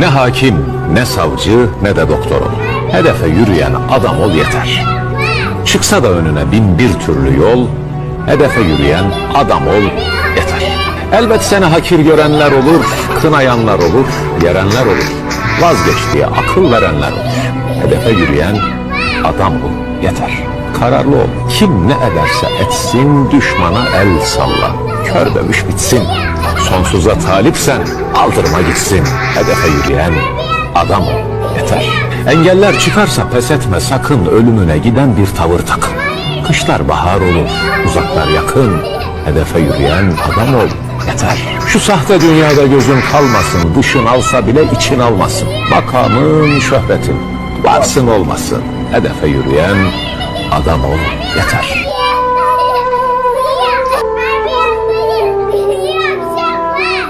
Ne hakim, ne savcı, ne de doktor ol. Hedefe yürüyen adam ol yeter. Çıksa da önüne bin bir türlü yol, hedefe yürüyen adam ol yeter. Elbet seni hakir görenler olur, kınayanlar olur, yerenler olur. Vazgeç diye akıl verenler olur. Hedefe yürüyen adam ol yeter. Kararlı ol. Kim ne ederse etsin, düşmana el salla. Kör dövüş bitsin. Sonsuza talipsen aldırma gitsin. Hedefe yürüyen adam ol yeter. Engeller çıkarsa pes etme sakın ölümüne giden bir tavır takın. Kışlar bahar olur, uzaklar yakın. Hedefe yürüyen adam ol yeter. Şu sahte dünyada gözün kalmasın, dışın alsa bile için almasın. Makamın, şöhretin, varsın olmasın. Hedefe yürüyen adam ol yeter. İyi akşamlar. Ya.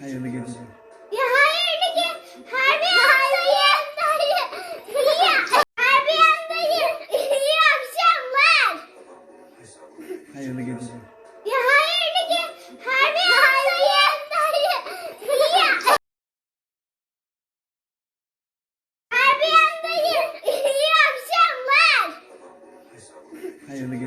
Hayırlı geceler. Harbi yandayım. Harbi yandayım. İyi akşamlar. Hayırlı geceler. 还有那个